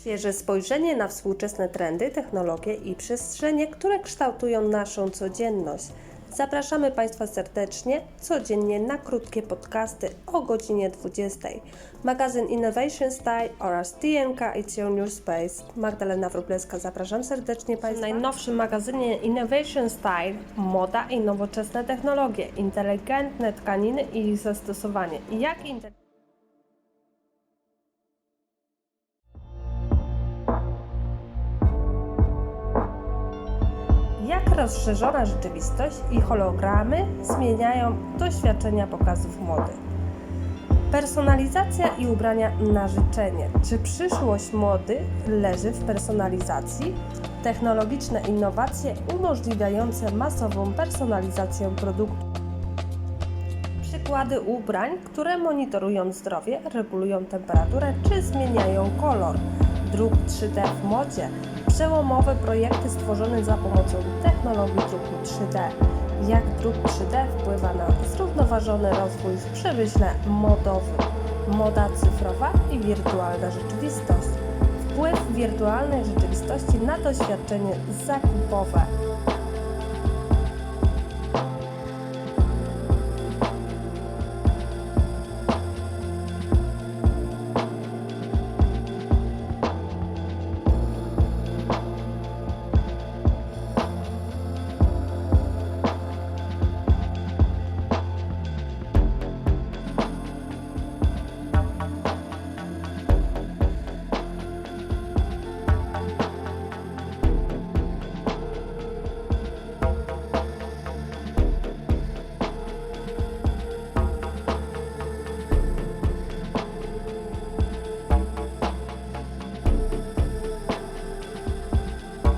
Świeże spojrzenie na współczesne trendy, technologie i przestrzenie, które kształtują naszą codzienność. Zapraszamy Państwa serdecznie codziennie na krótkie podcasty o godzinie 20. Magazyn Innovation Style oraz TNK It's Your New Space. Magdalena Wróblewska, zapraszam serdecznie Państwa. W najnowszym magazynie Innovation Style moda i nowoczesne technologie, inteligentne tkaniny i ich zastosowanie. Jak inte- Jak rozszerzona rzeczywistość i hologramy zmieniają doświadczenia pokazów mody. Personalizacja i ubrania na życzenie. Czy przyszłość mody leży w personalizacji? Technologiczne innowacje umożliwiające masową personalizację produktu. Przykłady ubrań, które monitorują zdrowie, regulują temperaturę czy zmieniają kolor. Druk 3D w modzie. Przełomowe projekty stworzone za pomocą technologii druku 3D. Jak druk 3D wpływa na zrównoważony rozwój w przemyśle modowym. Moda cyfrowa i wirtualna rzeczywistość. Wpływ wirtualnej rzeczywistości na doświadczenie zakupowe.